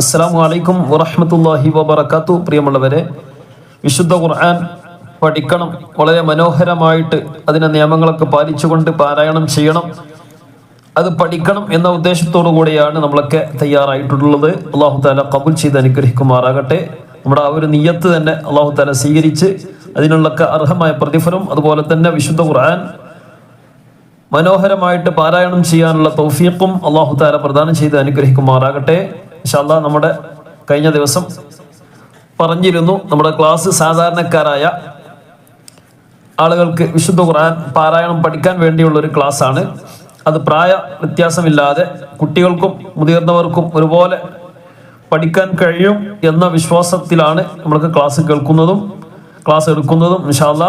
അസ്സാം വലൈക്കും വറഹമത്തല്ലാഹി വബർക്കാത്തു പ്രിയമുള്ളവരെ വിശുദ്ധ ഖുർആൻ പഠിക്കണം. വളരെ മനോഹരമായിട്ട് അതിന്റെ നിയമങ്ങളൊക്കെ പാലിച്ചുകൊണ്ട് പാരായണം ചെയ്യണം. അത് പഠിക്കണം എന്ന ഉദ്ദേശത്തോടു കൂടിയാണ് നമ്മളൊക്കെ തയ്യാറായിട്ടുള്ളത്. അള്ളാഹു താല കബുൽ ചെയ്ത് അനുഗ്രഹിക്കുമാറാകട്ടെ. നമ്മുടെ ആ ഒരു നിയ്യത്ത് തന്നെ അള്ളാഹു താല സ്വീകരിച്ച് അതിനുള്ളൊക്കെ അർഹമായ പ്രതിഫലം അതുപോലെ തന്നെ വിശുദ്ധ ഖുർആൻ മനോഹരമായിട്ട് പാരായണം ചെയ്യാനുള്ള തൗഫീഖും അള്ളാഹു താല പ്രദാനം ചെയ്ത് അനുഗ്രഹിക്കുമാറാകട്ടെ. ഇൻഷാല്ലാ നമ്മുടെ കഴിഞ്ഞ ദിവസം പറഞ്ഞിരുന്നു നമ്മുടെ ക്ലാസ് സാധാരണക്കാരായ ആളുകൾക്ക് വിശുദ്ധ ഖുർആൻ പാരായണം പഠിക്കാൻ വേണ്ടിയുള്ള ഒരു ക്ലാസ് ആണ് അത് പ്രായ വ്യത്യാസമില്ലാതെ കുട്ടികൾക്കും മുതിർന്നവർക്കും ഒരുപോലെ പഠിക്കാൻ കഴിയും എന്ന വിശ്വാസത്തിലാണ് നമ്മൾക്ക് ക്ലാസ് കേൾക്കുന്നതും ക്ലാസ് എടുക്കുന്നതും ഇൻഷാല്ല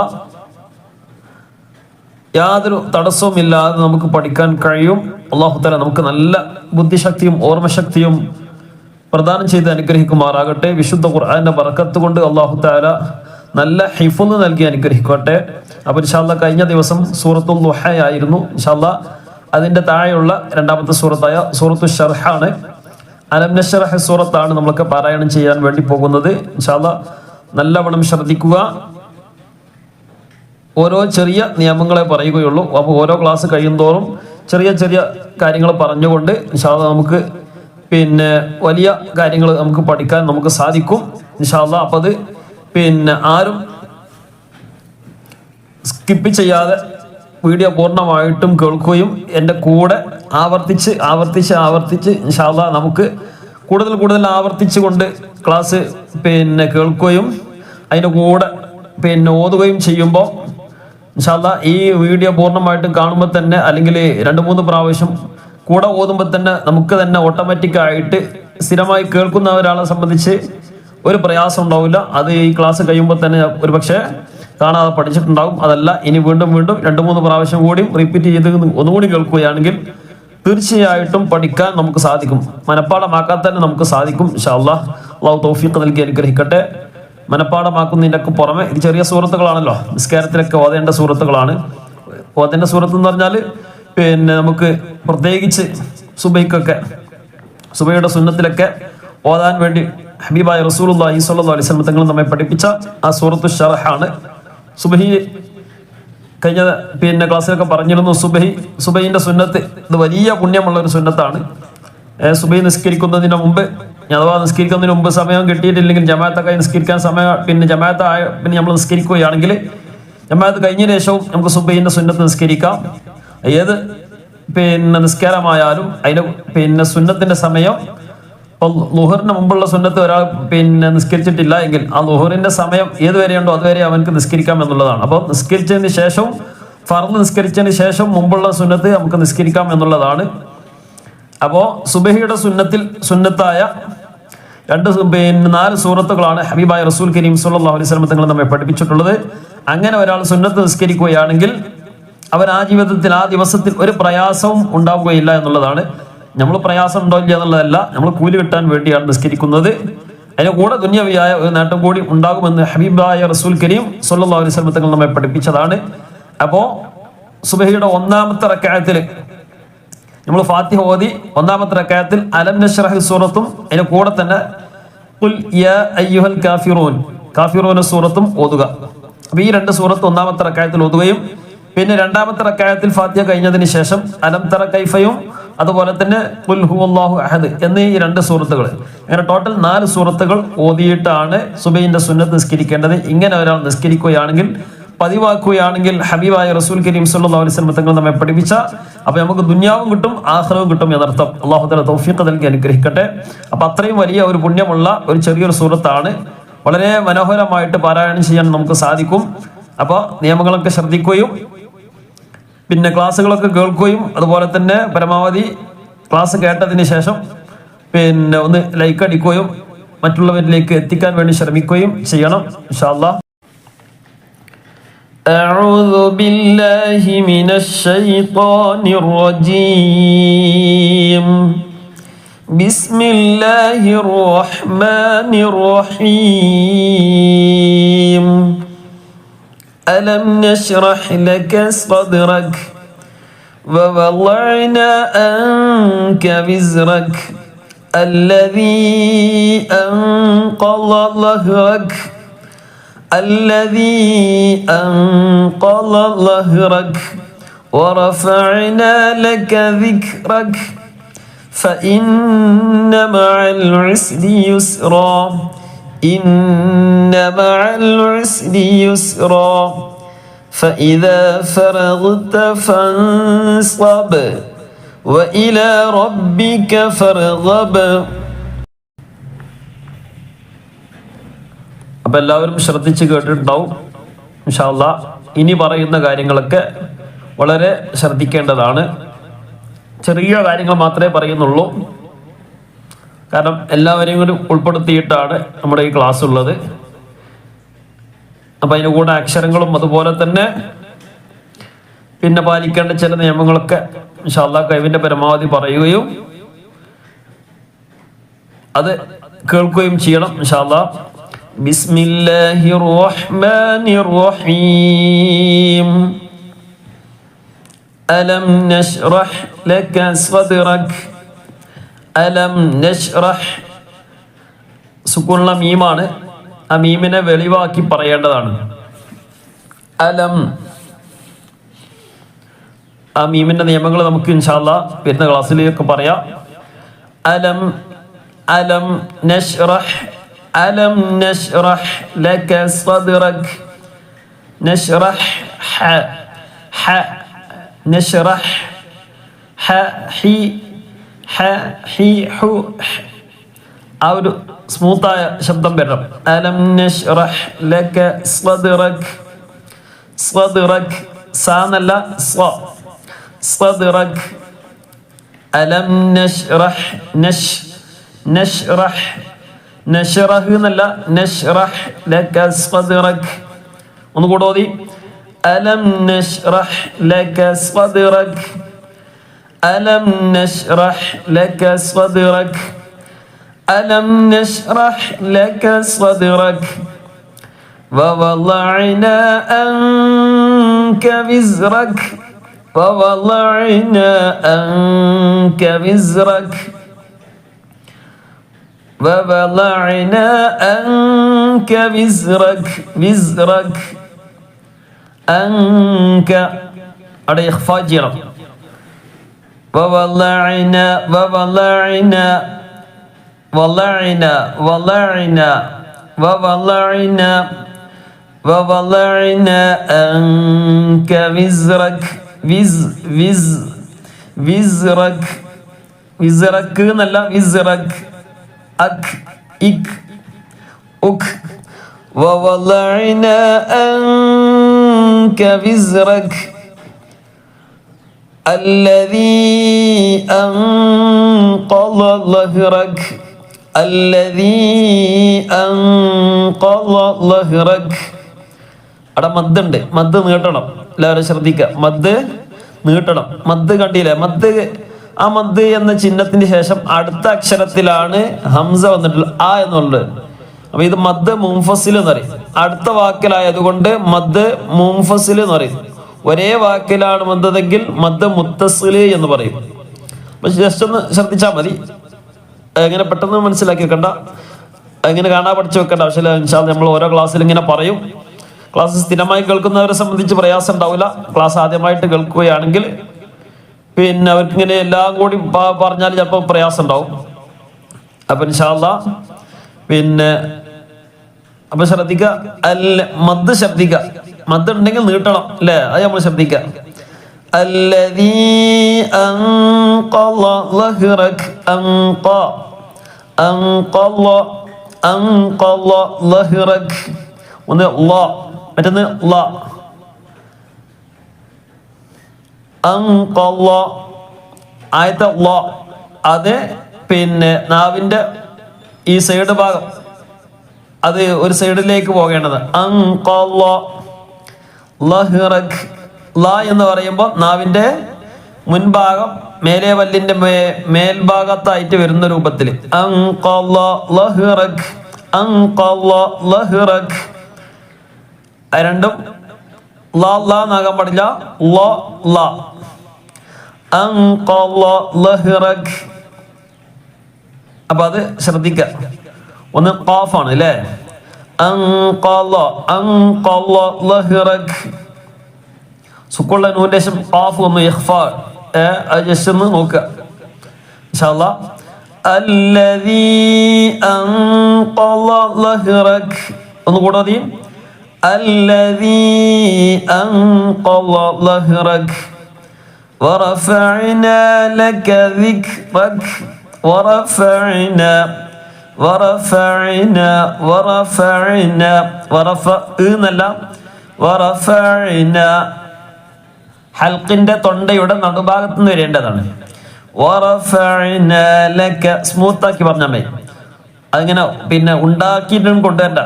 യാതൊരു തടസ്സവും ഇല്ലാതെ നമുക്ക് പഠിക്കാൻ കഴിയും. അള്ളാഹു തല നമുക്ക് നല്ല ബുദ്ധിശക്തിയും ഓർമ്മശക്തിയും പ്രദാനം ചെയ്ത് അനുഗ്രഹിക്കുമാറാകട്ടെ. വിശുദ്ധ ഖുർആാന്റെ വറക്കത്ത് കൊണ്ട് അള്ളാഹു താല നല്ല ഹിഫുന്ന് നൽകി അനുഗ്രഹിക്കട്ടെ. അപ്പൊ ഇൻഷാല്ല കഴിഞ്ഞ ദിവസം സൂറത്തുൽ ലുഹയായിരുന്നു ഇൻഷാല്ല അതിന്റെ താഴെയുള്ള രണ്ടാമത്തെ സൂറത്തായ സൂറത്തു ഷർഹാണ്. അലം നഷറഹ് സൂറത്താണ് നമ്മളൊക്കെ പാരായണം ചെയ്യാൻ വേണ്ടി പോകുന്നത്. ഇൻഷാല്ല നല്ലവണ്ണം ശ്രദ്ധിക്കുക. ഓരോ ചെറിയ നിയമങ്ങളെ പറയുകയുള്ളൂ. അപ്പോൾ ഓരോ ക്ലാസ് കഴിയുന്തോറും ചെറിയ ചെറിയ കാര്യങ്ങൾ പറഞ്ഞുകൊണ്ട് ഇൻഷാല്ല നമുക്ക് പിന്നെ വലിയ കാര്യങ്ങൾ നമുക്ക് പഠിക്കാൻ നമുക്ക് സാധിക്കും. ഇൻഷാല്ല അപ്പം അത് പിന്നെ ആരും സ്കിപ്പ് ചെയ്യാതെ വീഡിയോ പൂർണമായിട്ടും കേൾക്കുകയും എന്റെ കൂടെ ആവർത്തിച്ച് ആവർത്തിച്ച് ആവർത്തിച്ച് ഇൻഷാല്ല നമുക്ക് കൂടുതൽ കൂടുതൽ ആവർത്തിച്ചുകൊണ്ട് ക്ലാസ് പിന്നെ കേൾക്കുകയും അതിന്റെ കൂടെ പിന്നെ ഓതുകയും ചെയ്യുമ്പോൾ ഇൻഷാല്ല ഈ വീഡിയോ പൂർണമായിട്ടും കാണുമ്പോൾ തന്നെ അല്ലെങ്കിൽ രണ്ട് മൂന്ന് പ്രാവശ്യം കൂടെ ഓതുമ്പോൾ തന്നെ നമുക്ക് തന്നെ ഓട്ടോമാറ്റിക് ആയിട്ട് സ്ഥിരമായി കേൾക്കുന്ന ഒരാളെ സംബന്ധിച്ച് ഒരു പ്രയാസം ഉണ്ടാവില്ല. അത് ഈ ക്ലാസ് കഴിയുമ്പോൾ തന്നെ ഒരു പക്ഷേ കാണാതെ പഠിച്ചിട്ടുണ്ടാവും. അതല്ല ഇനി വീണ്ടും വീണ്ടും രണ്ട് മൂന്ന് പ്രാവശ്യം കൂടി റിപ്പീറ്റ് ചെയ്ത് ഒന്നുകൂടി കേൾക്കുകയാണെങ്കിൽ തീർച്ചയായിട്ടും പഠിക്കാൻ നമുക്ക് സാധിക്കും. മനപ്പാടമാക്കാൻ തന്നെ നമുക്ക് സാധിക്കും ഇൻഷാല്ലാ അള്ളാഹു തൗഫീഖ് നൽകി അനുഗ്രഹിക്കട്ടെ. മനഃപ്പാടമാക്കുന്നതിന്റെയൊക്കെ പുറമെ ഇത് ചെറിയ സുഹൃത്തുക്കളാണല്ലോ. നിസ്കാരത്തിലൊക്കെ ഓതേണ്ട സുഹൃത്തുക്കളാണ്. ഓതേണ്ട സുഹൃത്ത് എന്ന് പറഞ്ഞാൽ പിന്നെ നമുക്ക് പ്രത്യേകിച്ച് സുബൈക്കൊക്കെ സുബൈയുടെ സുന്നത്തിലൊക്കെ ഓതാൻ വേണ്ടി ഹബീബായ റസൂലുള്ളാഹി സ്വല്ലല്ലാഹു അലൈഹി വസല്ലം തങ്ങൾ നമ്മെ പഠിപ്പിച്ച ആ സൂറത്തു ഷറഹാണ് സുബഹി കഴിഞ്ഞ പിന്നെ ക്ലാസ്സിലൊക്കെ പറഞ്ഞിരുന്നു സുബഹി സുബൈന്റെ സുന്നത്ത് ഇത് വലിയ പുണ്യമുള്ള ഒരു സുന്നത്താണ്. സുബൈ നിസ്കരിക്കുന്നതിന് മുമ്പ് അഥവാ നിസ്കരിക്കുന്നതിന് മുമ്പ് സമയം കിട്ടിയിട്ടില്ലെങ്കിൽ ജമാഅത്തൊക്കെ നിസ്കരിക്കാൻ സമയം പിന്നെ ജമാഅത്ത് ആയ പിന്നെ നമ്മൾ നിസ്കരിക്കുകയാണെങ്കിൽ ജമാഅത്ത് കഴിഞ്ഞ ശേഷവും നമുക്ക് സുബൈന്റെ സുന്നത്ത് നിസ്കരിക്കാം. ഏത്? പിന്നെ നിസ്കാരമായാലും അതിന് പിന്നെ സുന്നത്തിന്റെ സമയം ഇപ്പൊ ലുഹറിന് മുമ്പുള്ള സുന്നത്ത് ഒരാൾ പിന്നെ നിസ്കരിച്ചിട്ടില്ല എങ്കിൽ ആ ലുഹറിന്റെ സമയം ഏതുവരെയുണ്ടോ അതുവരെ അവനക്ക് നിസ്കരിക്കാം എന്നുള്ളതാണ്. അപ്പോൾ നിസ്കരിച്ചതിന് ശേഷവും ഫർദ് നിസ്കരിച്ചതിന് ശേഷം മുമ്പുള്ള സുന്നത്ത് നമുക്ക് നിസ്കരിക്കാം എന്നുള്ളതാണ്. അപ്പോ സുബഹിയുടെ സുന്നത്തിൽ സുന്നത്തായ രണ്ട് പിന്നെ നാല് സൂറത്തുകളാണ് ഹബീബായ റസൂൽ കരീം സുല്ലാ അലൈഹി വസല്ലം തങ്ങൾ നമ്മെ പഠിപ്പിച്ചിട്ടുള്ളത്. അങ്ങനെ ഒരാൾ സുന്നത്ത് നിസ്കരിക്കുകയാണെങ്കിൽ അവൻ ആ ജീവിതത്തിൽ ആ ദിവസത്തിൽ ഒരു പ്രയാസവും ഉണ്ടാവുകയില്ല എന്നുള്ളതാണ്. നമ്മൾ പ്രയാസം ഉണ്ടോ ഇല്ല എന്നുള്ളതല്ല നമ്മൾ കൂലി കിട്ടാൻ വേണ്ടിയാണ് നിസ്കരിക്കുന്നത്. അതിന് കൂടെ ദുന്യവിയായ ഒരു നേട്ടം കൂടി ഉണ്ടാകുമെന്ന് ഹബീബായ റസൂൽ കരീം സൊല്ലാ അലൈഹി വസല്ലം തങ്ങൾ നമ്മെ പഠിപ്പിച്ചതാണ്. അപ്പോ സുബഹിയുടെ ഒന്നാമത്തെ റക്കായത്തിൽ നമ്മൾ ഫാത്തിഹ ഓതി ഒന്നാമത്തെ റക്കായത്തിൽ അലം നഷ്റഹ് സൂറത്തും അതിന് കൂടെ തന്നെ ഖുൽ യാ കാഫിറൂൻ കാഫിറൂന സൂറത്തും ഓതുക. അപ്പൊ ഈ രണ്ട് സൂറത്ത് ഒന്നാമത്തെ റക്കായത്തിൽ ഓതുകയും പിന്നെ രണ്ടാമത്തെ റക്കായത്തിൽ ഫാത്തിഹ കഴിഞ്ഞതിന് ശേഷം അലം തറ കൈഫയും അതുപോലെ തന്നെ ഖുൽ ഹുവല്ലാഹു അഹദ് എന്നീ ഈ രണ്ട് സൂറത്തുകൾ. അങ്ങനെ ടോട്ടൽ നാല് സൂറത്തുകൾ ഓതിയിട്ടാണ് സുബൈന്റെ സുന്നത്ത് നിസ്കരിക്കേണ്ടത്. ഇങ്ങനെ ഒരാൾ നിസ്കരിക്കുകയാണെങ്കിൽ പതിവാക്കുകയാണെങ്കിൽ ഹബീബായ റസൂൽ കരീം സുല്ലാസ് അലൈഹി വസല്ലം തങ്ങൾ നമ്മെ പഠിപ്പിച്ച അപ്പൊ നമുക്ക് ദുന്യാവും കിട്ടും ആഹ്റവും കിട്ടും എന്നർത്ഥം. അള്ളാഹു തആല തൗഫീഖ് നൽകി അനുഗ്രഹിക്കട്ടെ. അപ്പൊ അത്രയും വലിയ ഒരു പുണ്യമുള്ള ഒരു ചെറിയൊരു സൂറത്താണ്. വളരെ മനോഹരമായിട്ട് പാരായണം ചെയ്യാൻ നമുക്ക് സാധിക്കും. അപ്പോൾ നിയമങ്ങളൊക്കെ ശ്രദ്ധിക്കുകയും പിന്നെ ക്ലാസ്സുകളൊക്കെ കേൾക്കുകയും അതുപോലെ തന്നെ പരമാവധി ക്ലാസ് കേട്ടതിന് ശേഷം പിന്നെ ഒന്ന് ലൈക്ക് അടിക്കുകയും മറ്റുള്ളവരിലേക്ക് എത്തിക്കാൻ വേണ്ടി ശ്രമിക്കുകയും ചെയ്യണം ഇൻഷാല്ലാ أعوذ بالله من الشيطان الرجيم بسم الله الرحمن الرحيم ألم نشرح لك صدرك؟ ووضعنا عنك وزرك الذي أنقض ظهرك الذي أنقض ظهرك ورفعنا لك ذكرك فإن مع العسر يسرا. إن مع العسر يسرا فإذا فرغت فانصب وإلى ربك فارغب അപ്പം എല്ലാവരും ശ്രദ്ധിച്ച് കേട്ടിട്ടുണ്ടാവും ഇൻഷാല്ല ഇനി പറയുന്ന കാര്യങ്ങളൊക്കെ വളരെ ശ്രദ്ധിക്കേണ്ടതാണ് ചെറിയ കാര്യങ്ങൾ മാത്രമേ പറയുന്നുള്ളൂ കാരണം എല്ലാവരെയും കൂടി ഉൾപ്പെടുത്തിയിട്ടാണ് നമ്മുടെ ഈ ക്ലാസ് ഉള്ളത്. അപ്പം അതിന്റെ കൂടെ അക്ഷരങ്ങളും അതുപോലെ തന്നെ പിന്നെ പാലിക്കേണ്ട ചില നിയമങ്ങളൊക്കെ ഇൻഷാല്ല കൈവിന്റെ പരമാവധി പറയുകയും അത് കേൾക്കുകയും ചെയ്യണം ഇൻഷാല്ല ബിസ്മില്ലാഹിർ റഹ്മാനിർ റഹീം അലം നശ്റഹ് ലക അലം നഷ്റഹ് സുക്കൂണുള്ള മീമാണ്. ആ മീമിനെ വെളിവാക്കി പറയേണ്ടതാണ്. അലം. ആ മീമിന്റെ നിയമങ്ങൾ നമുക്ക് ഇൻഷാല്ല വരുന്ന ക്ലാസ്സിലേക്ക് പറയാം. അലം. അലം നഷ്റഹ് അലം നഷ്റഹ് ലക സദ്റക്. ഹ. ഹ ഹി ح ح حو ح. أود سموطة شبدا بالرب ألم نشرح لك صدرك؟ صدرك سان الله صا صدرك. ألم نشرح نش نشرح. نشرح هنا لا. نشرح لك صدرك. ونقول ألم نشرح لك صدرك؟ ألم نشرح لك صدرك؟ ألم نشرح لك صدرك؟ ووضعنا أنك وزرك. ووضعنا أنك وزرك. ووضعنا أنك وزرك. وزرك. أنك. أريخ فاجرك ووضعنا ووضعنا وضعنا وضعنا ووضعنا ووضعنا عنك وزرك വിസ് വിസ് വിസ്റക് വിസ്റക് എന്നല്ല വിസ്റക് അക് ഇക് ഉക് ووضعنا عنك وزرك الذي أنقض ظهرك الذي أنقض ظهرك അവിടെ മദ്ദുണ്ട് മദ് നീട്ടണം എല്ലാവരും ശ്രദ്ധിക്കുക മദ് നീട്ടണം മദ് കണ്ടില്ലേ മദ് ആ മദ് എന്ന ചിഹ്നത്തിന് ശേഷം അടുത്ത അക്ഷരത്തിലാണ് ഹംസ വന്നിട്ടുള്ളത് ആ എന്നുള്ളത് അപ്പൊ ഇത് മദ് മുംഫസിൽ എന്ന് പറയും അടുത്ത വാക്കിലായതുകൊണ്ട് മദ് മുംഫസിൽ എന്ന് പറയും ഒരേ വാക്കിലാണ് വന്നതെങ്കിൽ മദ് മുത്തസിൽ എന്ന് പറയും. പക്ഷെ ജസ്റ്റ് ഒന്ന് ശ്രദ്ധിച്ചാൽ മതി. എങ്ങനെ പെട്ടെന്ന് മനസ്സിലാക്കി വെക്കണ്ട. എങ്ങനെ കാണാൻ പഠിച്ചു വെക്കണ്ട ആവശ്യമില്ല. ഇൻഷാ നമ്മൾ ഓരോ ക്ലാസ്സിൽ ഇങ്ങനെ പറയും. ക്ലാസ് സ്ഥിരമായി കേൾക്കുന്നവരെ സംബന്ധിച്ച് പ്രയാസം ഉണ്ടാവില്ല. ക്ലാസ് ആദ്യമായിട്ട് കേൾക്കുകയാണെങ്കിൽ പിന്നെ അവർക്ക് ഇങ്ങനെ എല്ലാം കൂടി പറഞ്ഞാൽ ചിലപ്പോൾ പ്രയാസം ഉണ്ടാവും. അപ്പൊ ഇൻഷാല്ല പിന്നെ അപ്പൊ ശ്രദ്ധിക്കുക അല്ല മദ് ശബ്ദിക്ക മദ് ഉണ്ടെങ്കിൽ നീട്ടണം അല്ലേ അത് നമ്മൾ ശ്രദ്ധിക്കുക الذي أنقض ظهرك أنقى أنقض أنقض ظهرك ഒന്ന് ല മറ്റൊന്ന് ല അൻഖള ആയത്തെ ല അത് പിന്നെ നാവിന്റെ ഈ സൈഡ് ഭാഗം അത് ഒരു സൈഡിലേക്ക് പോകേണ്ടത് അൻഖള എന്ന് പറയുമ്പോൾ നാവിന്റെ മുൻഭാഗം മേലെ വല്ലിന്റെ മേൽഭാഗത്തായിട്ട് വരുന്ന രൂപത്തിൽ. രണ്ടും ല പാടില്ല. അപ്പൊ അത് ശ്രദ്ധിക്ക. ഒന്ന് ഖാഫാണ് അല്ലേ? സുക്കുള്ള നൂന്റെ ശേഷം ഖാഫ് ഒന്ന് ഇഖ്ഫ ഏ അത് ജസ്റ്റ് ഒന്ന് നോക്കുക ഇൻഷാല്ലാ الذي أنقض ظهرك ഒന്ന് കൂടെ മതി الذي أنقض ظهرك ورفعنا لك ذكرك ورفعنا വറഫഇന വറഫഇന വറഫ എന്നല്ല വറഫഇന. ഹൽക്കിന്റെ തൊണ്ടയുടെ നടുഭാഗത്ത് നിന്ന് വരേണ്ടതാണ്. വറഫഇന ലക സ്മൂത്ത് ആക്കി പറഞ്ഞാൽ മതി. അതിങ്ങനെ പിന്നെ ഉണ്ടാക്കിയിട്ടും കൊണ്ടുവരണ്ട.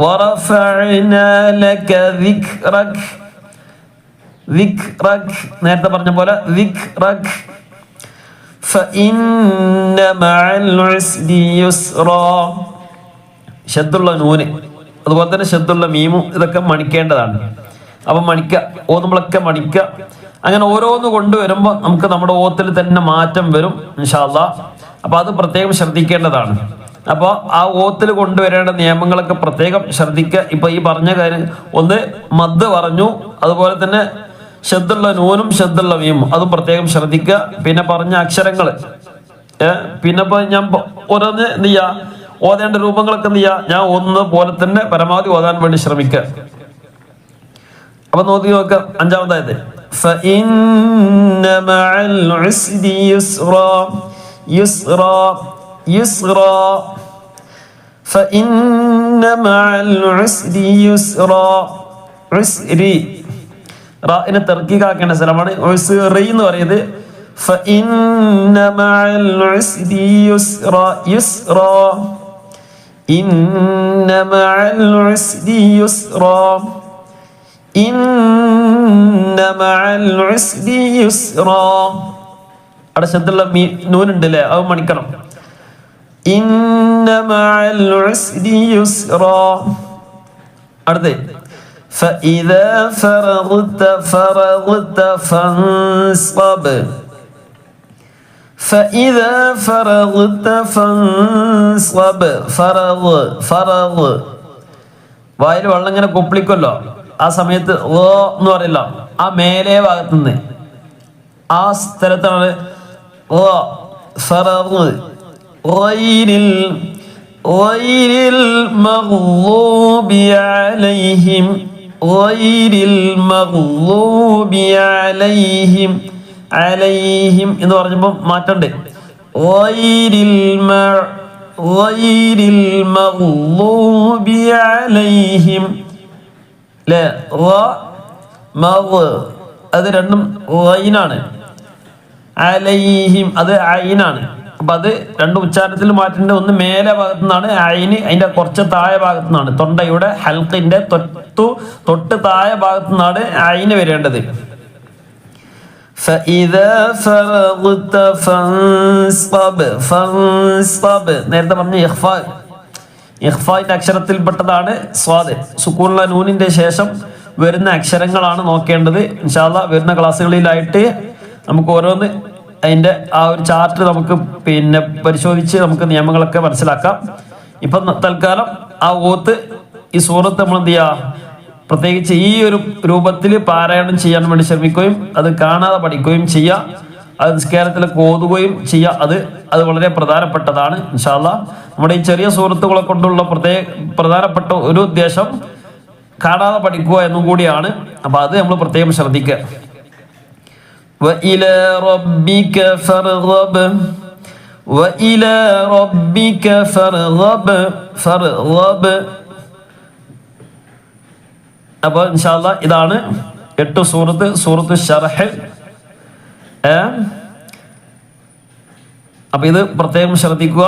വറഫഇന ലക ദിക്റക് ദിക്റക് നേരത്തെ പറഞ്ഞ പോലെ ദിക്റക് ഷദ്ദുള്ള നൂന് അതുപോലെ തന്നെ ഷദ്ദുള്ള മീമും ഇതൊക്കെ മണിക്കേണ്ടതാണ്. അപ്പൊ മണിക്ക ഓ നമ്മളൊക്കെ മണിക്ക. അങ്ങനെ ഓരോന്ന് കൊണ്ടുവരുമ്പോൾ നമുക്ക് നമ്മുടെ ഓത്തിൽ തന്നെ മാറ്റം വരും ഇൻഷാല്ല അപ്പൊ അത് പ്രത്യേകം ശ്രദ്ധിക്കേണ്ടതാണ്. അപ്പോൾ ആ ഓത്തിൽ കൊണ്ടുവരേണ്ട നിയമങ്ങളൊക്കെ പ്രത്യേകം ശ്രദ്ധിക്കുക ഇപ്പൊ ഈ പറഞ്ഞ കാര്യം ഒന്ന് മദ് പറഞ്ഞു അതുപോലെ തന്നെ ശബ്ദമുള്ള നൂനും ശബ്ദമുള്ള വിയും അതും പ്രത്യേകം ശ്രദ്ധിക്കുക. പിന്നെ പറഞ്ഞ അക്ഷരങ്ങൾ പിന്നെ ഞാൻ ഓരോന്ന് എന്ത് ചെയ്യാ? ഓതേണ്ട രൂപങ്ങളൊക്കെ എന്ത് ചെയ്യാ? ഞാൻ ഒന്ന് പോലെ തന്നെ പരമാവധി ഓതാൻ വേണ്ടി ശ്രമിക്ക അപ്പൊ നോക്കി നോക്ക. അഞ്ചാമതായത്. ഫഇന്ന മഅൽ ഉസ്രി യുസ്റ. ഉസ്രി. റാഇനെ തർക്കീകാക്കേണ്ട സ്ഥലമാണ് റീ എന്ന് പറയുന്നത്. അവിടെ ശബ്ദമുള്ള നൂനുണ്ട് അല്ലേ അത് മണിക്കണം. അടുത്തേ. فإذا فرغت فرغت فانصب فإذا فرغت فانصب فرغ فرغ വായിൽ വെള്ളം ഇങ്ങനെ കൊപ്പിളിക്കുമല്ലോ ആ സമയത്ത് ഓ എന്ന് പറയില്ല ആ മേലെ ഭാഗത്ത് നിന്ന് ആ സ്ഥലത്താണ് ഓ ഫറഗ് ഗൈരിൽ ഗൈരിൽ മഗ്ളൂബി അലൈഹിം ഗൈരിൽ المغضوب അലൈഹിം അലൈഹിം എന്ന് പറഞ്ഞപ്പോൾ മാറ്റണ്ട് الم غير المغضوب عليهم لا غ മവ് അത് രണ്ടും ഐനാണ് അലൈഹിം അത് ഐനാണ്. അപ്പൊ അത് രണ്ട് ഉച്ചാരണത്തിൽ മാറ്റേണ്ട ഒന്ന് മേലെ ഭാഗത്തു നിന്നാണ് ഐന് അതിന്റെ കുറച്ച് താഴെ ഭാഗത്തു നിന്നാണ് തൊണ്ടയുടെ ഹൽക്കിന്റെ തൊട്ടു തൊട്ട് താഴെ ഭാഗത്തു നിന്നാണ് ഐന് വരേണ്ടത് فإذا فرغت فانصب فانصب നേരത്തെ പറഞ്ഞ ഇഖ്ഫ ഇഖ്ഫാന്റെ അക്ഷരത്തിൽപ്പെട്ടതാണ് സ്വാദ് സുക്കൂണുള്ള നൂനിന്റെ ശേഷം വരുന്ന അക്ഷരങ്ങളാണ് നോക്കേണ്ടത് ഇൻഷാല്ല വരുന്ന ക്ലാസ്സുകളിലായിട്ട് നമുക്ക് ഓരോന്ന് അതിന്റെ ആ ഒരു ചാർട്ട് നമുക്ക് പിന്നെ പരിശോധിച്ച് നമുക്ക് നിയമങ്ങളൊക്കെ മനസ്സിലാക്കാം. ഇപ്പൊ തൽക്കാലം ആ ഓത്ത് ഈ സൂറത്ത് നമ്മൾ എന്ത് ചെയ്യാ? പ്രത്യേകിച്ച് ഈ ഒരു രൂപത്തിൽ പാരായണം ചെയ്യാൻ വേണ്ടി ശ്രമിക്കുകയും അത് കാണാതെ പഠിക്കുകയും ചെയ്യുക അത് നിസ്കാരത്തിലൊക്കെ ഓതുകയും ചെയ്യുക അത് അത് വളരെ പ്രധാനപ്പെട്ടതാണ് ഇൻഷാല്ല നമ്മുടെ ഈ ചെറിയ സുഹൃത്തുക്കളെ കൊണ്ടുള്ള പ്രത്യേക പ്രധാനപ്പെട്ട ഒരു ഉദ്ദേശം കാണാതെ പഠിക്കുക എന്നും കൂടിയാണ്. അപ്പൊ അത് നമ്മൾ പ്രത്യേകം ശ്രദ്ധിക്കുക. وإلى ربك فارغب وإلى ربك فارغب فارغب അപ്പൊ ഇൻഷാല്ല ഇതാണ് എട്ട് സൂറത്ത് സൂറത്ത് ഷറഹ് ഏ അപ്പൊ ഇത് പ്രത്യേകം ശ്രദ്ധിക്കുക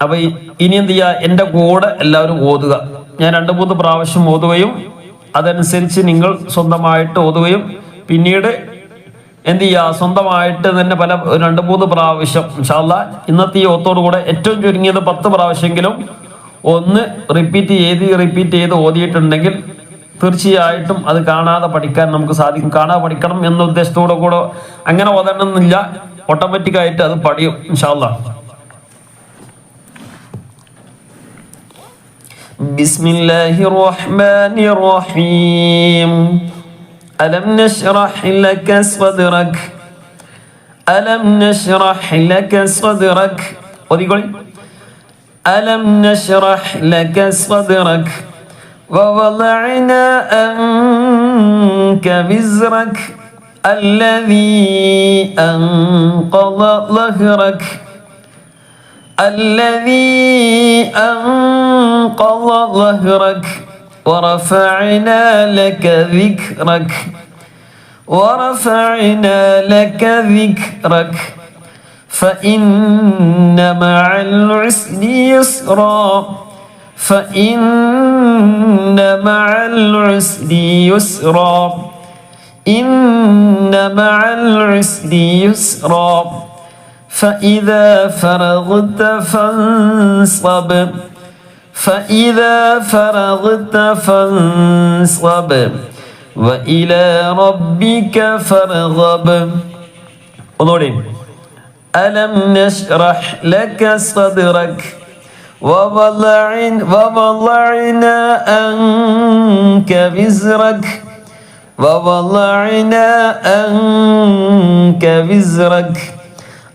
അപ്പൊ ഇ- ഇനി എന്ത് ചെയ്യുക എന്റെ കൂടെ എല്ലാവരും ഓതുക ഞാൻ രണ്ട് മൂന്ന് പ്രാവശ്യം ഓതുകയും അതനുസരിച്ച് നിങ്ങൾ സ്വന്തമായിട്ട് ഓതുകയും പിന്നീട് എന്ത് ചെയ്യുക? സ്വന്തമായിട്ട് തന്നെ പല രണ്ട് മൂന്ന് പ്രാവശ്യം ഇൻഷാല്ല ഇന്നത്തെ ഈ ഓത്തോടു കൂടെ ഏറ്റവും ചുരുങ്ങിയത് പത്ത് പ്രാവശ്യമെങ്കിലും ഒന്ന് റിപ്പീറ്റ് ചെയ്ത് റിപ്പീറ്റ് ചെയ്ത് ഓതിയിട്ടുണ്ടെങ്കിൽ തീർച്ചയായിട്ടും അത് കാണാതെ പഠിക്കാൻ നമുക്ക് സാധിക്കും. കാണാതെ പഠിക്കണം എന്ന ഉദ്ദേശത്തോടെ കൂടെ അങ്ങനെ ഓതണമെന്നില്ല. ഓട്ടോമാറ്റിക്കായിട്ട് അത് പഠിയും ഇൻഷാല്ല بسم الله الرحمن الرحيم. ألم نشرح لك صدرك؟ ألم نشرح لك صدرك؟ وذيقولي ألم نشرح لك صدرك؟ ووضعنا أنك وزرك الذي أنقض ظهرك. الذي أنقض ظهرك ورفعنا لك ذكرك ورفعنا لك ذكرك فإن مع العسر يسرا فإن مع العسر يسرا إن مع العسر يسرا. فإذا فرغت فانصب فإذا فرغت فانصب وإلى ربك فارغب ഒന്നുകൂടി ألم نشرح لك صدرك ووضعن ووضعنا أنك وزرك ووضعنا أنك وزرك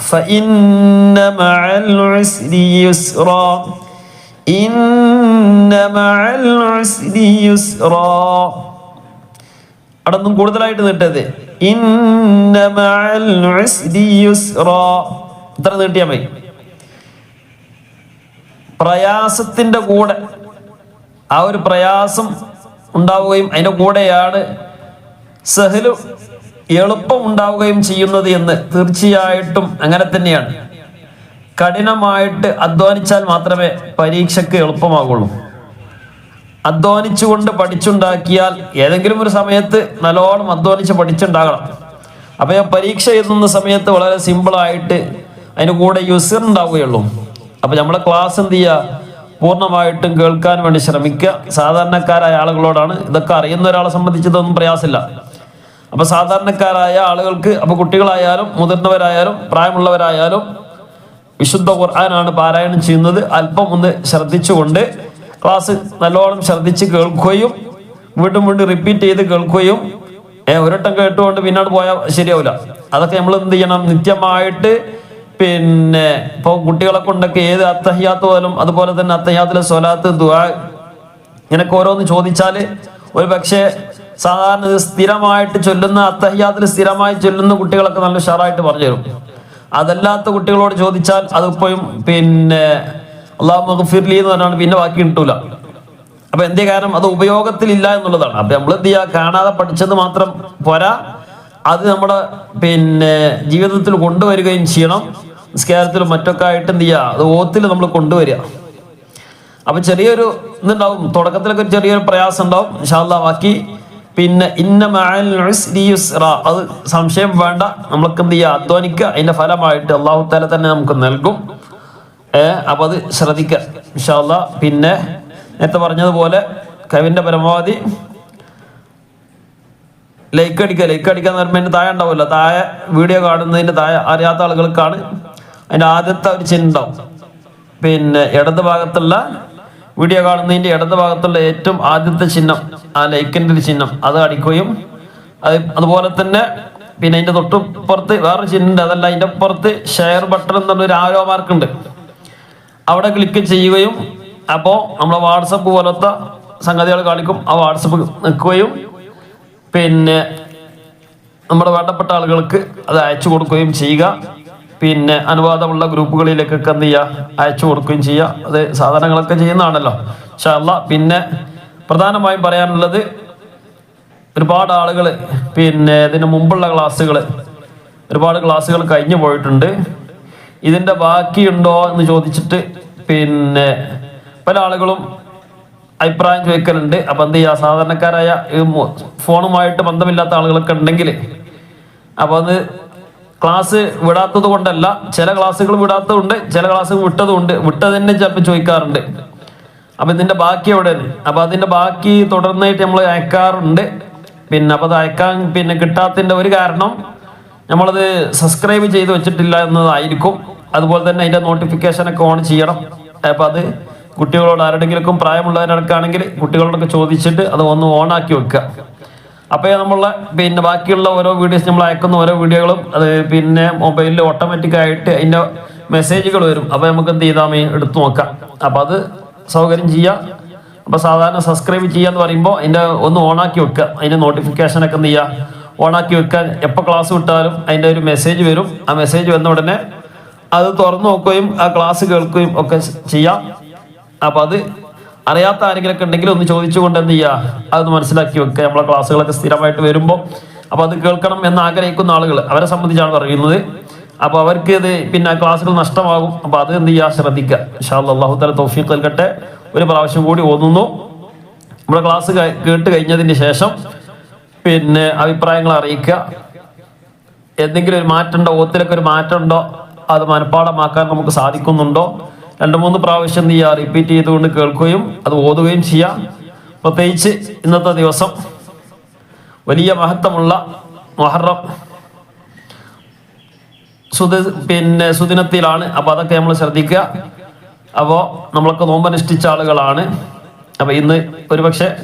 فإن مع العسر يسرا إن مع العسر يسرا അവിടെ ഒന്നും കൂടുതലായിട്ട് നീട്ടത് ഇന്ന മഅൽ ഉസ്രി യുസ്റാ ഇത്ര നീട്ടിയാൽ മതി പ്രയാസത്തിന്റെ കൂടെ ആ ഒരു പ്രയാസം ഉണ്ടാവുകയും അതിന്റെ കൂടെയാണ് സഹലു എളുപ്പം ഉണ്ടാവുകയും ചെയ്യുന്നത് എന്ന് തീർച്ചയായിട്ടും അങ്ങനെ തന്നെയാണ്. കഠിനമായിട്ട് അധ്വാനിച്ചാൽ മാത്രമേ പരീക്ഷയ്ക്ക് എളുപ്പമാകുള്ളൂ. അധ്വാനിച്ചുകൊണ്ട് പഠിച്ചുണ്ടാക്കിയാൽ ഏതെങ്കിലും ഒരു സമയത്ത് നല്ലോണം അധ്വാനിച്ച് പഠിച്ചുണ്ടാകണം. അപ്പൊ ഞാൻ പരീക്ഷ എഴുതുന്ന സമയത്ത് വളരെ സിമ്പിളായിട്ട് അതിന് കൂടെ യുസർ ഉണ്ടാവുകയുള്ളൂ. അപ്പൊ നമ്മളെ ക്ലാസ് എന്ത് ചെയ്യുക? പൂർണമായിട്ടും കേൾക്കാൻ വേണ്ടി ശ്രമിക്കുക. സാധാരണക്കാരായ ആളുകളോടാണ് ഇതൊക്കെ അറിയുന്ന ഒരാളെ സംബന്ധിച്ച് ഇതൊന്നും പ്രയാസമില്ല. അപ്പൊ സാധാരണക്കാരായ ആളുകൾക്ക് അപ്പൊ കുട്ടികളായാലും മുതിർന്നവരായാലും പ്രായമുള്ളവരായാലും വിശുദ്ധ ഖുർആനാണ് പാരായണം ചെയ്യുന്നത്. അല്പം ഒന്ന് ശ്രദ്ധിച്ചുകൊണ്ട് ക്ലാസ് നല്ലോണം ശ്രദ്ധിച്ച് കേൾക്കുകയും വീണ്ടും വീണ്ടും റിപ്പീറ്റ് ചെയ്ത് കേൾക്കുകയും ഒരട്ടം കേട്ടുകൊണ്ട് പിന്നോട്ട് പോയാൽ ശരിയാവില്ല അതൊക്കെ നമ്മൾ എന്ത് ചെയ്യണം? നിത്യമായിട്ട് പിന്നെ ഇപ്പോൾ കുട്ടികളെ കൊണ്ടൊക്കെ ഏത് അത്തഹിയാത്ത് പോലും അതുപോലെ തന്നെ അത്തഹ്യാത്തിലെ സ്വലാത്ത് ദുആ ഇങ്ങനൊക്കെ ഓരോന്ന് ചോദിച്ചാൽ ഒരു പക്ഷേ സാധാരണ സ്ഥിരമായിട്ട് ചൊല്ലുന്ന അത്തഹ്യാത്തിൽ സ്ഥിരമായി ചൊല്ലുന്ന കുട്ടികളൊക്കെ നല്ല ഉഷാറായിട്ട് പറഞ്ഞു തരും. അതല്ലാത്ത കുട്ടികളോട് ചോദിച്ചാൽ അതിപ്പോഴും പിന്നെ അള്ളാഹു മഗ്ഫിർലി എന്ന് പറഞ്ഞാണ് പിന്നെ ബാക്കി കിട്ടൂല. അപ്പൊ എന്തേ കാരണം? അത് ഉപയോഗത്തിലില്ല എന്നുള്ളതാണ്. അപ്പൊ നമ്മൾ എന്ത് ചെയ്യുക കാണാതെ പഠിച്ചത് മാത്രം പോരാ. അത് നമ്മുടെ പിന്നെ ജീവിതത്തിൽ കൊണ്ടുവരികയും ചെയ്യണം. നിസ്കാരത്തിലും മറ്റൊക്കെ ആയിട്ട് എന്ത് ചെയ്യുക അത് ഓത്തിൽ നമ്മൾ കൊണ്ടുവരിക. അപ്പൊ ചെറിയൊരു ഇതുണ്ടാവും. തുടക്കത്തിലൊക്കെ ചെറിയൊരു പ്രയാസം ഉണ്ടാവും. ഇൻഷാല്ലാ ബാക്കി പിന്നെ ഇന്ന അത് സംശയം വേണ്ട. നമ്മൾക്ക് എന്ത് ചെയ്യുക അധ്വാനിക്കുക. അതിന്റെ ഫലമായിട്ട് അള്ളാഹു താല തന്നെ നമുക്ക് നൽകും. ഏ അപ്പൊ അത് ശ്രദ്ധിക്കുക. പിന്നെ നേരത്തെ പറഞ്ഞതുപോലെ കവിന്റെ പരമാവധി ലൈക്ക് അടിക്കുക. ലൈക്ക് അടിക്കുക എന്ന് പറയുമ്പോൾ താഴെ ഉണ്ടാവുമല്ലോ. താഴെ വീഡിയോ കാണുന്നതിന്റെ താഴെ അറിയാത്ത ആളുകൾക്കാണ് അതിന്റെ ആദ്യത്തെ ഒരു ചിന്ത ഉണ്ടാവും. പിന്നെ ഇടത് ഭാഗത്തുള്ള വീഡിയോ കാണുന്നതിന്റെ ഇടത് ഭാഗത്തുള്ള ഏറ്റവും ആദ്യത്തെ ചിഹ്നം ആ ലൈക്കിന്റെ ചിഹ്നം അത് അടിക്കുകയും അത് അതുപോലെ തന്നെ പിന്നെ അതിന്റെ തൊട്ടുപ്പുറത്ത് വേറൊരു ചിഹ്നം ഉണ്ട് അതല്ല അതിന്റെ പുറത്ത് ഷെയർ ബട്ടൺ എന്നുള്ളൊരു ആരോ മാർക്ക് ഉണ്ട്. അവിടെ ക്ലിക്ക് ചെയ്യുകയും അപ്പോൾ നമ്മളെ വാട്സപ്പ് പോലത്തെ സംഗതികൾ കാണിക്കും ആ വാട്സപ്പ് നിൽക്കുകയും പിന്നെ നമ്മുടെ വേണ്ടപ്പെട്ട ആളുകൾക്ക് അത് അയച്ചു കൊടുക്കുകയും ചെയ്യുക. പിന്നെ അനുവാദമുള്ള ഗ്രൂപ്പുകളിലേക്കൊക്കെ എന്ത് ചെയ്യുക അയച്ചു കൊടുക്കുകയും ചെയ്യുക അത് സാധനങ്ങളൊക്കെ ചെയ്യുന്നതാണല്ലോ. പക്ഷേ പിന്നെ പ്രധാനമായും പറയാനുള്ളത് ഒരുപാട് ആളുകൾ പിന്നെ ഇതിന് മുമ്പുള്ള ക്ലാസ്സുകൾ ഒരുപാട് ക്ലാസ്സുകൾ കഴിഞ്ഞു പോയിട്ടുണ്ട്. ഇതിന്റെ ബാക്കിയുണ്ടോ എന്ന് ചോദിച്ചിട്ട് പിന്നെ പല ആളുകളും അഭിപ്രായം ചോദിക്കലുണ്ട്. അപ്പം എന്ത് ചെയ്യുക സാധാരണക്കാരായ ഫോണുമായിട്ട് ബന്ധമില്ലാത്ത ആളുകളൊക്കെ ഉണ്ടെങ്കിൽ അപ്പോൾ അത് ക്ലാസ് വിടാത്തത് കൊണ്ടല്ല ചില ക്ലാസ്സുകൾ വിടാത്തതുണ്ട് ചില ക്ലാസ്സുകൾ വിട്ടതുണ്ട് വിട്ടത് തന്നെ ചിലപ്പോൾ ചോദിക്കാറുണ്ട്. അപ്പൊ ഇതിന്റെ ബാക്കി എവിടെ അപ്പൊ അതിന്റെ ബാക്കി തുടർന്നായിട്ട് നമ്മൾ അയക്കാറുണ്ട്. പിന്നെ അപ്പൊ അത് അയക്കാൻ പിന്നെ കിട്ടാത്തതിന്റെ ഒരു കാരണം നമ്മളത് സബ്സ്ക്രൈബ് ചെയ്ത് വെച്ചിട്ടില്ല എന്നതായിരിക്കും. അതുപോലെ തന്നെ അതിന്റെ നോട്ടിഫിക്കേഷൻ ഒക്കെ ഓൺ ചെയ്യണം. അപ്പൊ അത് കുട്ടികളോട് ആരുടെങ്കിലും പ്രായമുള്ളവരടക്കാണെങ്കിൽ കുട്ടികളോടൊക്കെ ചോദിച്ചിട്ട് അത് ഒന്ന് ഓൺ ആക്കി വെക്കുക. അപ്പോൾ നമ്മളെ പിന്നെ ബാക്കിയുള്ള ഓരോ വീഡിയോസ് നമ്മൾ അയക്കുന്ന ഓരോ വീഡിയോകളും അത് പിന്നെ മൊബൈലിൽ ഓട്ടോമാറ്റിക്കായിട്ട് അതിന്റെ മെസ്സേജുകൾ വരും. അപ്പോൾ നമുക്ക് എന്ത് ചെയ്താൽ എടുത്തു നോക്കാം. അപ്പോൾ അത് സൗകര്യം ചെയ്യാം. അപ്പോൾ സാധാരണ സബ്സ്ക്രൈബ് ചെയ്യാന്ന് പറയുമ്പോൾ അതിന്റെ ഒന്ന് ഓണാക്കി വെക്കുക അതിന്റെ നോട്ടിഫിക്കേഷൻ ഒക്കെ എന്ത് ചെയ്യുക ഓണാക്കി വെക്കാൻ എപ്പോൾ ക്ലാസ് വിട്ടാലും അതിന്റെ ഒരു മെസ്സേജ് വരും. ആ മെസ്സേജ് വന്ന ഉടനെ അത് തുറന്നു നോക്കുകയും ആ ക്ലാസ് കേൾക്കുകയും ഒക്കെ ചെയ്യാം. അപ്പോൾ അത് അറിയാത്ത ആരെങ്കിലൊക്കെ ഉണ്ടെങ്കിൽ ഒന്ന് ചോദിച്ചുകൊണ്ട് എന്ത് ചെയ്യുക അതൊന്ന് മനസ്സിലാക്കി വെക്കുക. നമ്മളെ ക്ലാസ്സുകളൊക്കെ സ്ഥിരമായിട്ട് വരുമ്പോൾ അപ്പോൾ അത് കേൾക്കണം എന്ന് ആഗ്രഹിക്കുന്ന ആളുകൾ അവരെ സംബന്ധിച്ചാണ് പറയുന്നത്. അപ്പോൾ അവർക്ക് ഇത് പിന്നെ ക്ലാസ്സുകൾ നഷ്ടമാകും. അപ്പോൾ അത് എന്ത് ചെയ്യുക ശ്രദ്ധിക്കുക. ഷാ അള്ളാഹു തല തൗഫീഖ് നൽകട്ടെ. ഒരു പ്രാവശ്യം കൂടി ഓതുന്നു. നമ്മുടെ ക്ലാസ് കേട്ട് കഴിഞ്ഞതിന് ശേഷം പിന്നെ അഭിപ്രായങ്ങൾ അറിയിക്കുക. എന്തെങ്കിലും ഒരു മാറ്റമുണ്ടോ? ഓത്തിലൊക്കെ ഒരു മാറ്റമുണ്ടോ? അത് മനഃപ്പാടമാക്കാൻ നമുക്ക് സാധിക്കുന്നുണ്ടോ? രണ്ട് മൂന്ന് പ്രാവശ്യം നീ ആ റിപ്പീറ്റ് ചെയ്തുകൊണ്ട് കേൾക്കുകയും അത് ഓതുകയും ചെയ്യാം. പ്രത്യേകിച്ച് ഇന്നത്തെ ദിവസം വലിയ മഹത്വമുള്ള മൊഹറം. സുദ പിന്നെ സുദിനത്തിലാണ്. അപ്പോൾ അതൊക്കെ നമ്മൾ ശ്രദ്ധിക്കുക. അപ്പോൾ നമ്മളൊക്കെ നോമ്പനുഷ്ഠിച്ച ആളുകളാണ്. അപ്പോൾ ഇന്ന് ഒരുപക്ഷെ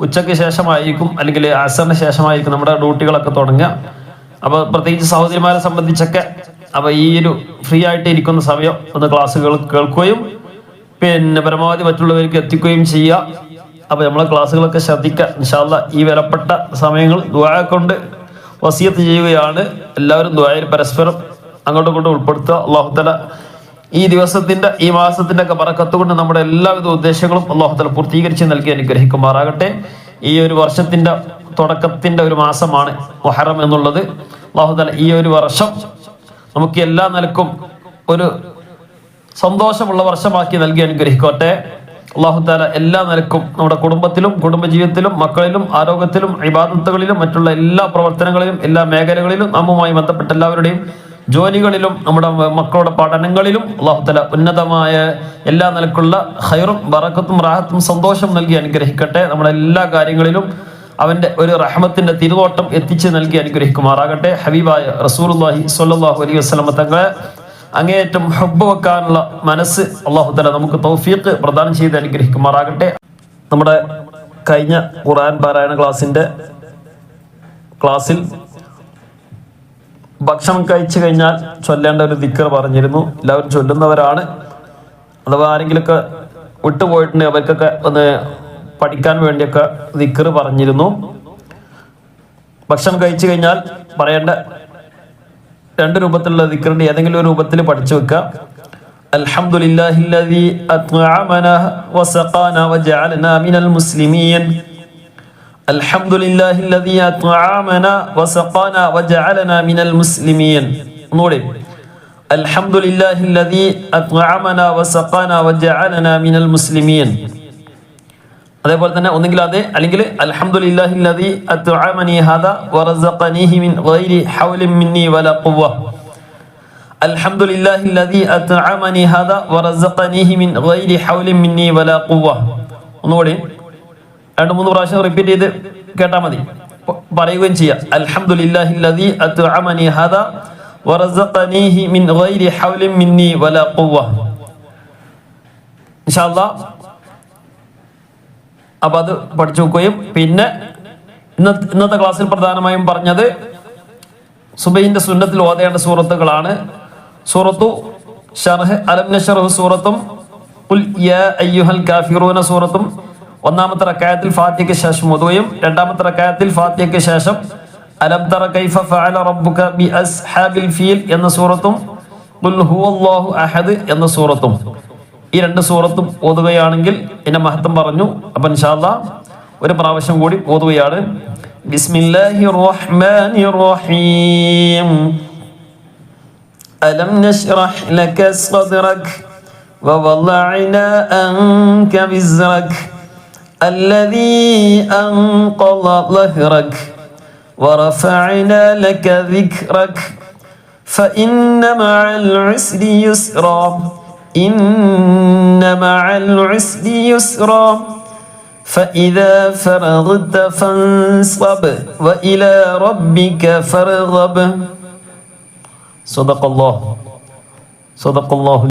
ഉച്ചയ്ക്ക് ശേഷമായിരിക്കും അല്ലെങ്കിൽ അസറിന് ശേഷമായിരിക്കും നമ്മുടെ ഡ്യൂട്ടികളൊക്കെ തുടങ്ങുക. അപ്പോൾ പ്രത്യേകിച്ച് സഹോദരിമാരെ സംബന്ധിച്ചൊക്കെ അപ്പോൾ ഈ ഒരു ഫ്രീ ആയിട്ട് ഇരിക്കുന്ന സമയം ഒന്ന് ക്ലാസ്സുകൾ കേൾക്കുകയും പിന്നെ പരമാവധി മറ്റുള്ളവർക്ക് എത്തിക്കുകയും ചെയ്യുക. അപ്പോൾ നമ്മളെ ക്ലാസ്സുകളൊക്കെ ശ്രദ്ധിക്കുക. ഈ വിലപ്പെട്ട സമയങ്ങൾ ദുആ കൊണ്ട് വസിയത്ത് ചെയ്യുകയാണ്. എല്ലാവരും ദ്വായയിൽ പരസ്പരം അങ്ങോട്ടും ഇങ്ങോട്ടും ഉൾപ്പെടുത്തുക. അള്ളാഹുത്തല ഈ ദിവസത്തിന്റെ ഈ മാസത്തിന്റെ ഒക്കെ പറക്കത്ത് കൊണ്ട് നമ്മുടെ എല്ലാവിധ ഉദ്ദേശങ്ങളും അള്ളാഹുത്തല പൂർത്തീകരിച്ച് നൽകി അനുഗ്രഹിക്കുമാറാകട്ടെ. ഈ ഒരു വർഷത്തിന്റെ തുടക്കത്തിന്റെ ഒരു മാസമാണ് മൊഹറം എന്നുള്ളത്. അള്ളാഹുത്തല ഈ ഒരു വർഷം നമുക്ക് എല്ലാ നിലക്കും ഒരു സന്തോഷമുള്ള വർഷമാക്കി നൽകി അനുഗ്രഹിക്കട്ടെ. അള്ളാഹുത്താല എല്ലാ നിലക്കും നമ്മുടെ കുടുംബത്തിലും കുടുംബജീവിതത്തിലും മക്കളിലും ആരോഗ്യത്തിലും ഇബാദത്തുകളിലും മറ്റുള്ള എല്ലാ പ്രവർത്തനങ്ങളിലും എല്ലാ മേഖലകളിലും നമ്മുമായി ബന്ധപ്പെട്ട എല്ലാവരുടെയും ജോലികളിലും നമ്മുടെ മക്കളുടെ പഠനങ്ങളിലും അള്ളാഹുത്തല ഉന്നതമായ എല്ലാ നിലക്കുള്ള ഹൈറും ബറക്കത്തും റാഹത്തും സന്തോഷം നൽകി അനുഗ്രഹിക്കട്ടെ. നമ്മുടെ എല്ലാ കാര്യങ്ങളിലും അവന്റെ ഒരു റഹ്മത്തിന്റെ തിരുവോട്ടം എത്തിച്ച് നൽകി അനുഗ്രഹിക്കുമാറാകട്ടെ. ഹബീബായ റസൂലുള്ളാഹി സ്വല്ലല്ലാഹു അലൈഹി വസ്ലമ തങ്ങളെ അങ്ങേയറ്റം ഹബ്ബ് വെക്കാനുള്ള മനസ്സ് അള്ളാഹുത്തല നമുക്ക് തൗഫീഖ് പ്രദാനം ചെയ്ത് അനുഗ്രഹിക്കുമാറാകട്ടെ. നമ്മുടെ കഴിഞ്ഞ ഖുറാൻ പാരായണ ക്ലാസ്സിന്റെ ക്ലാസ്സിൽ ഭക്ഷണം കഴിച്ചു കഴിഞ്ഞാൽ ചൊല്ലേണ്ട ഒരു ദിക്കർ പറഞ്ഞിരുന്നു. എല്ലാവരും ചൊല്ലുന്നവരാണ്. അഥവാ ആരെങ്കിലുമൊക്കെ വിട്ടുപോയിട്ടുണ്ടെങ്കിൽ അവർക്കൊക്കെ ഒന്ന് പഠിക്കാൻ വേണ്ടിയൊക്കെ ദിക്കർ പറഞ്ഞിരുന്നു. ഭക്ഷണം കഴിച്ചു കഴിഞ്ഞാൽ പറയേണ്ട രണ്ട് രൂപത്തിലുള്ള ദിക്കറിന്റെ ഏതെങ്കിലും ഒരു രൂപത്തിൽ പഠിച്ചു വെക്കുക. മുസ്ലിമീൻ. ഒന്നുകൂടി. മുസ്ലിമീൻ. അതേപോലെ തന്നെ ഒന്നുകിൽ അതെ അല്ലെങ്കിൽ അൽഹംദുലില്ലാഹില്ലദി അത്അമനി ഹദ വറസഖനിഹി മിൻ ഗൈരി ഹൗലിൻ മിന്നി വല ഖുവ്വ. അൽഹംദുലില്ലാഹില്ലദി അത്അമനി ഹദ വറസഖനിഹി മിൻ ഗൈരി ഹൗലിൻ മിന്നി വല ഖുവ്വ. ഒന്നുകൂടി രണ്ട് മൂന്ന് പ്രാവശ്യം റിപ്പീറ്റ് ചെയ്ത് കേട്ടാൽ മതി. പറയുകയും ചെയ്യാം. അൽഹംദുലില്ലാഹില്ലദി അത്അമനി വറസഖനീഹി മിൻ ഗൈരി ഹൗലിൻ മിന്നി വല ഖുവ്വ. ഇൻഷാ അല്ലാഹ് അപ്പൊ അത് പഠിച്ചു നോക്കുകയും പിന്നെ ഇന്നത്തെ ഇന്നത്തെ ക്ലാസ്സിൽ പ്രധാനമായും പറഞ്ഞത് സുബൈന്റെ സുന്നത്തിൽ ഓതേണ്ട സൂറത്തുകളാണ്. സൂറത്തു ഷർഹ് അലം സൂറത്തും യാ അയ്യുഹൽ കാഫിറൂന സൂറത്തും ഒന്നാമത്തെ റക്കായത്തിൽ ഫാത്തിഹയ്ക്ക് ശേഷം ഒതുവയും രണ്ടാമത്തെ റക്കായത്തിൽ ഫാത്തിഹയ്ക്ക് ശേഷം അലം തറ കൈഫ ഫഅല റബ്ബുക ബി അസ്ഹാബിൽ ഫീൽ എന്ന സൂറത്തും ഹുവല്ലാഹു അഹദ് എന്ന സൂറത്തും. ഈ രണ്ട് സൂറത്തും ഓതുകയാണെങ്കിൽ എന്റെ മഹത്വം പറഞ്ഞു അപ്പൊ ഇൻഷാല്ല ഒരു പ്രാവശ്യം കൂടി ഓതുകയാണ് ബിസ്മില്ലാഹി റഹ്മാനി റഹീം ألم نشرح لك صدرك ووضعنا أنك وزرك الذي أنقض ظهرك ورفعنا لك ذكرك فإن مع العسر يسرا إن مع العسر يسرا فإذا فرغت فانصب وإلى ربك فارغب. صدق الله. صدق الله.